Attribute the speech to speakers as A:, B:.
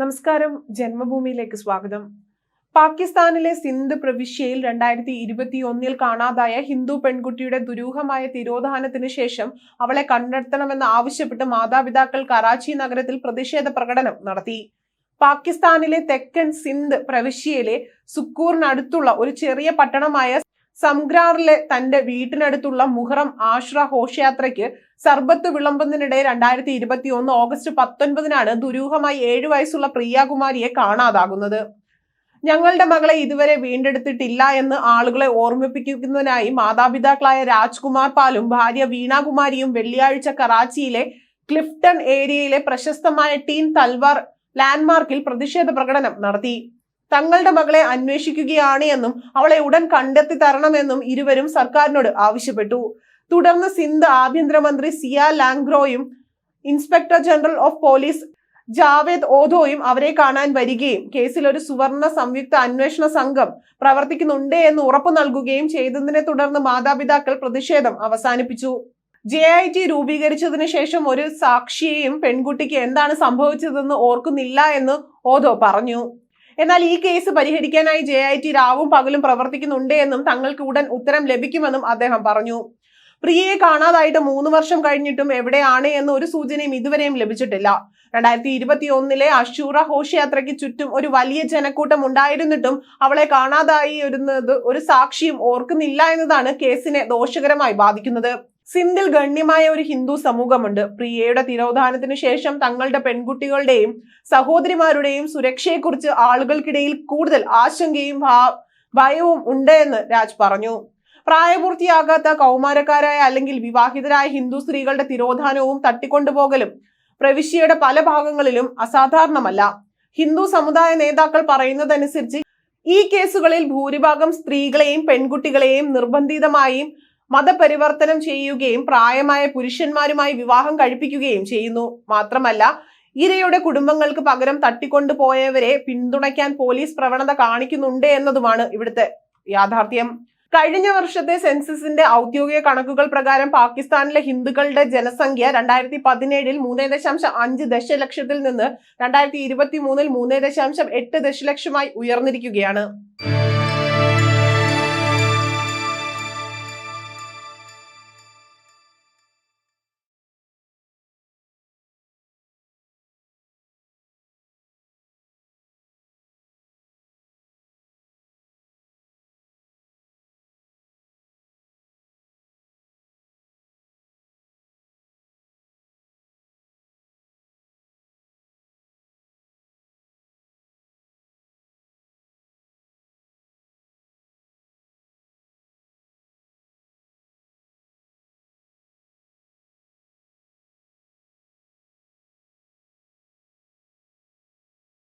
A: നമസ്കാരം. ജന്മഭൂമിയിലേക്ക് സ്വാഗതം. പാകിസ്ഥാനിലെ സിന്ധ് പ്രവിശ്യയിൽ രണ്ടായിരത്തി ഇരുപത്തി ഒന്നിൽ കാണാതായ ഹിന്ദു പെൺകുട്ടിയുടെ ദുരൂഹമായ തിരോധാനത്തിന് ശേഷം അവളെ കണ്ടെത്തണമെന്ന് ആവശ്യപ്പെട്ട് മാതാപിതാക്കൾ കറാച്ചി നഗരത്തിൽ പ്രതിഷേധ പ്രകടനം നടത്തി. പാകിസ്ഥാനിലെ തെക്കൻ സിന്ധ് പ്രവിശ്യയിലെ സുക്കൂറിനടുത്തുള്ള ഒരു ചെറിയ പട്ടണമായ സംഗ്രാറിലെ തന്റെ വീട്ടിനടുത്തുള്ള മുഹറം ആഷ്ര ഘോഷയാത്രയ്ക്ക് സർബത്ത് വിളമ്പുന്നതിനിടെ രണ്ടായിരത്തി ഇരുപത്തി ഒന്ന് ഓഗസ്റ്റ് പത്തൊൻപതിനാണ് ദുരൂഹമായി ഏഴു വയസ്സുള്ള പ്രിയാകുമാരിയെ കാണാതാകുന്നത്. ഞങ്ങളുടെ മകളെ ഇതുവരെ വീണ്ടെടുത്തിട്ടില്ല എന്ന് ആളുകളെ ഓർമ്മിപ്പിക്കുന്നതിനായി മാതാപിതാക്കളായ രാജ്കുമാർ പാലും ഭാര്യ വീണാകുമാരിയും വെള്ളിയാഴ്ച കറാച്ചിയിലെ ക്ലിഫ്റ്റൺ ഏരിയയിലെ പ്രശസ്തമായ ടീൻ തൽവാർ ലാൻഡ്മാർക്കിൽ പ്രതിഷേധ പ്രകടനം നടത്തി. തങ്ങളുടെ മകളെ അന്വേഷിക്കുകയാണ് എന്നും അവളെ ഉടൻ കണ്ടെത്തി തരണമെന്നും ഇരുവരും സർക്കാരിനോട് ആവശ്യപ്പെട്ടു. തുടർന്ന് സിന്ധ് ആഭ്യന്തരമന്ത്രി Zia ലാംഗ്രോയും inspector general of police Javed ഓധോയും അവരെ കാണാൻ വരികയും കേസിൽ ഒരു സുവർണ സംയുക്ത അന്വേഷണ സംഘം പ്രവർത്തിക്കുന്നുണ്ട് എന്ന് ഉറപ്പു നൽകുകയും ചെയ്തതിനെ തുടർന്ന് മാതാപിതാക്കൾ പ്രതിഷേധം അവസാനിപ്പിച്ചു. ജെ ഐ ടി രൂപീകരിച്ചതിന് ശേഷം ഒരു സാക്ഷിയെയും പെൺകുട്ടിക്ക് എന്താണ് സംഭവിച്ചതെന്ന് ഓർക്കുന്നില്ല എന്ന് ഓധോ പറഞ്ഞു. എന്നാൽ ഈ കേസ് പരിഹരിക്കാനായി ജെ ഐ ടി രാവും പകലും പ്രവർത്തിക്കുന്നുണ്ട് എന്നും തങ്ങൾക്ക് ഉടൻ ഉത്തരം ലഭിക്കുമെന്നും അദ്ദേഹം പറഞ്ഞു. പ്രിയയെ കാണാതായിട്ട് മൂന്ന് വർഷം കഴിഞ്ഞിട്ടും എവിടെയാണ് എന്ന ഒരു സൂചനയും ഇതുവരെയും ലഭിച്ചിട്ടില്ല. രണ്ടായിരത്തി ഇരുപത്തി ഒന്നിലെ അഷൂറ ഘോഷയാത്രയ്ക്ക് ചുറ്റും ഒരു വലിയ ജനക്കൂട്ടം ഉണ്ടായിരുന്നിട്ടും അവളെ കാണാതായി ഒരു സാക്ഷിയും ഓർക്കുന്നില്ല എന്നതാണ് കേസിനെ ദോഷകരമായി ബാധിക്കുന്നത്. സിന്ധിൽ ഗണ്യമായ ഒരു ഹിന്ദു സമൂഹമുണ്ട്. പ്രിയയുടെ തിരോധാനത്തിന് ശേഷം തങ്ങളുടെ പെൺകുട്ടികളുടെയും സഹോദരിമാരുടെയും സുരക്ഷയെക്കുറിച്ച് ആളുകൾക്കിടയിൽ കൂടുതൽ ആശങ്കയും ഭയവും ഉണ്ട് എന്ന് രാജ് പറഞ്ഞു. പ്രായപൂർത്തിയാകാത്ത കൗമാരക്കാരായ അല്ലെങ്കിൽ വിവാഹിതരായ ഹിന്ദു സ്ത്രീകളുടെ തിരോധാനവും തട്ടിക്കൊണ്ടുപോകലും പ്രവിശ്യയുടെ പല ഭാഗങ്ങളിലും അസാധാരണമല്ല. ഹിന്ദു സമുദായ നേതാക്കൾ പറയുന്നതനുസരിച്ച് ഈ കേസുകളിൽ ഭൂരിഭാഗം സ്ത്രീകളെയും പെൺകുട്ടികളെയും നിർബന്ധിതമായും മതപരിവർത്തനം ചെയ്യുകയും പ്രായമായ പുരുഷന്മാരുമായി വിവാഹം കഴിപ്പിക്കുകയും ചെയ്യുന്നു. മാത്രമല്ല ഇരയുടെ കുടുംബങ്ങൾക്ക് പകരം തട്ടിക്കൊണ്ടുപോയവരെ പിന്തുണയ്ക്കാൻ പോലീസ് പ്രവണത കാണിക്കുന്നുണ്ട് എന്നതുമാണ് ഇവിടുത്തെ യാഥാർത്ഥ്യം. കഴിഞ്ഞ വർഷത്തെ സെൻസസിന്റെ ഔദ്യോഗിക കണക്കുകൾ പ്രകാരം പാകിസ്ഥാനിലെ ഹിന്ദുക്കളുടെ ജനസംഖ്യ രണ്ടായിരത്തി പതിനേഴിൽ മൂന്ന് ദശാംശം അഞ്ച് ദശലക്ഷത്തിൽ നിന്ന് രണ്ടായിരത്തി ഇരുപത്തി മൂന്നിൽ മൂന്ന് ദശാംശം എട്ട് ദശലക്ഷമായി ഉയർന്നിരിക്കുകയാണ്.